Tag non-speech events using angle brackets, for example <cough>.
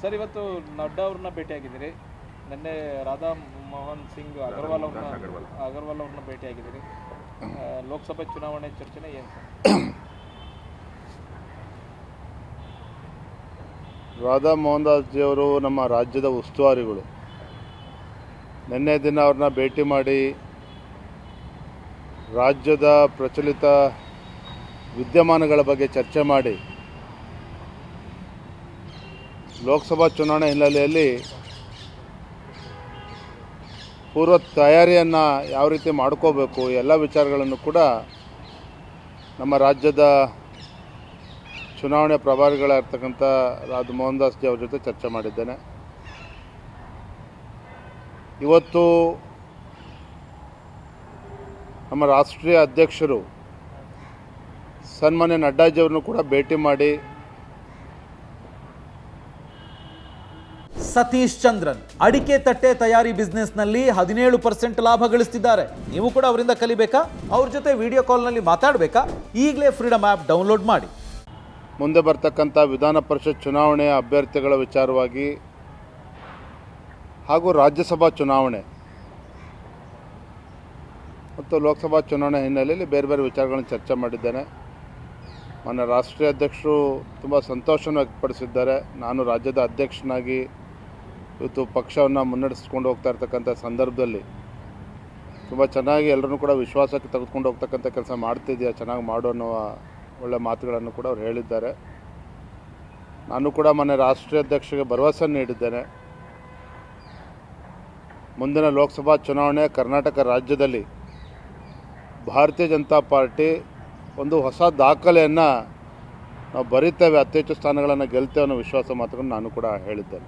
Sir ಇವತ್ತು ನಡ್ಡಾ ಅವ್ರನ್ನ ಭೇಟಿಯಾಗಿದ್ದೀರಿ. ನಿನ್ನೆ ರಾಧಾ ಮೋಹನ್ ಸಿಂಗ್ ಅಗರ್ವಾಲ್ ಅವ್ರನ್ನ ಅಗರ್ವಾಲ್. ಅವ್ರನ್ನ ಭೇಟಿಯಾಗಿದ್ದೀರಿ. ಲೋಕಸಭೆ ಚುನಾವಣೆ ಚರ್ಚೆನೇ ಏನು ಸರ್? <coughs> ರಾಧಾ ಮೋಹನ್ ದಾಸ್ ಜಿಯವರು ನಮ್ಮ ರಾಜ್ಯದ ಉಸ್ತುವಾರಿಗಳು. ನಿನ್ನೆ ದಿನ ಅವ್ರನ್ನ ಭೇಟಿ ಮಾಡಿ ರಾಜ್ಯದ ಪ್ರಚಲಿತ ವಿದ್ಯಮಾನಗಳ ಬಗ್ಗೆ ಚರ್ಚೆ ಮಾಡಿ ಲೋಕಸಭಾ ಚುನಾವಣೆ ಹಿನ್ನೆಲೆಯಲ್ಲಿ ಪೂರ್ವ ತಯಾರಿಯನ್ನು ಯಾವ ರೀತಿ ಮಾಡ್ಕೋಬೇಕು ಎಲ್ಲ ವಿಚಾರಗಳನ್ನು ಕೂಡ ನಮ್ಮ ರಾಜ್ಯದ ಚುನಾವಣೆ ಪ್ರಭಾರಿಗಳಾಗಿರ್ತಕ್ಕಂಥ ರಾಧಾ ಮೋಹನ್ ದಾಸ್ ಜಿ ಅವ್ರ ಜೊತೆ ಚರ್ಚೆ ಮಾಡಿದ್ದೇನೆ. ಇವತ್ತು ನಮ್ಮ ರಾಷ್ಟ್ರೀಯ ಅಧ್ಯಕ್ಷರು ಸನ್ಮಾನ್ಯ ನಡ್ಡಾಜಿಯವ್ರನ್ನೂ ಕೂಡ ಭೇಟಿ ಮಾಡಿ ಸತೀಶ್ ಚಂದ್ರನ್ ಅಡಿಕೆ ತಟ್ಟೆ ತಯಾರಿ ಬಿಸ್ನೆಸ್ನಲ್ಲಿ ಹದಿನೇಳು ಪರ್ಸೆಂಟ್ ಲಾಭ ಗಳಿಸ್ತಿದ್ದಾರೆ. ನೀವು ಕೂಡ ಅವರಿಂದ ಕಲಿಬೇಕಾ? ಅವ್ರ ಜೊತೆ ವಿಡಿಯೋ ಕಾಲ್ನಲ್ಲಿ ಮಾತಾಡಬೇಕಾ? ಈಗಲೇ ಫ್ರೀಡಮ್ ಆ್ಯಪ್ ಡೌನ್ಲೋಡ್ ಮಾಡಿ. ಮುಂದೆ ಬರ್ತಕ್ಕಂಥ ವಿಧಾನ ಪರಿಷತ್ ಚುನಾವಣೆಯ ಅಭ್ಯರ್ಥಿಗಳ ವಿಚಾರವಾಗಿ ಹಾಗೂ ರಾಜ್ಯಸಭಾ ಚುನಾವಣೆ. ಮತ್ತು ಲೋಕಸಭಾ ಚುನಾವಣೆ ಹಿನ್ನೆಲೆಯಲ್ಲಿ ಬೇರೆ ಬೇರೆ ವಿಚಾರಗಳನ್ನು ಚರ್ಚೆ ಮಾಡಿದ್ದೇನೆ. ನನ್ನ ರಾಷ್ಟ್ರೀಯ ಅಧ್ಯಕ್ಷರು ತುಂಬ ಸಂತೋಷವನ್ನು ವ್ಯಕ್ತಪಡಿಸಿದ್ದಾರೆ. ನಾನು ರಾಜ್ಯದ ಅಧ್ಯಕ್ಷನಾಗಿ ಇವತ್ತು ಪಕ್ಷವನ್ನು ಮುನ್ನಡೆಸ್ಕೊಂಡು ಹೋಗ್ತಾ ಇರ್ತಕ್ಕಂಥ ಸಂದರ್ಭದಲ್ಲಿ ತುಂಬ ಚೆನ್ನಾಗಿ ಎಲ್ಲರೂ ಕೂಡ ವಿಶ್ವಾಸಕ್ಕೆ ತೆಗೆದುಕೊಂಡು ಹೋಗ್ತಕ್ಕಂಥ ಕೆಲಸ ಮಾಡ್ತಿದ್ಯಾ ಚೆನ್ನಾಗಿ ಮಾಡು ಅನ್ನೋ ಒಳ್ಳೆ ಮಾತುಗಳನ್ನು ಕೂಡ ಅವ್ರು ಹೇಳಿದ್ದಾರೆ. ನಾನು ಕೂಡ ಮೊನ್ನೆ ರಾಷ್ಟ್ರೀಯ ಅಧ್ಯಕ್ಷರಿಗೆ ಭರವಸೆ ನೀಡಿದ್ದೇನೆ. ಮುಂದಿನ ಲೋಕಸಭಾ ಚುನಾವಣೆ ಕರ್ನಾಟಕ ರಾಜ್ಯದಲ್ಲಿ ಭಾರತೀಯ ಜನತಾ ಪಾರ್ಟಿ ಒಂದು ಹೊಸ ದಾಖಲೆಯನ್ನು ನಾವು ಬರೀತೇವೆ ಅತಿ ಹೆಚ್ಚು ಸ್ಥಾನಗಳನ್ನು ಗೆಲ್ತೇವೆ ಅನ್ನೋ ವಿಶ್ವಾಸ ಮಾತ್ರ ನಾನು ಕೂಡ ಹೇಳಿದ್ದೇನೆ.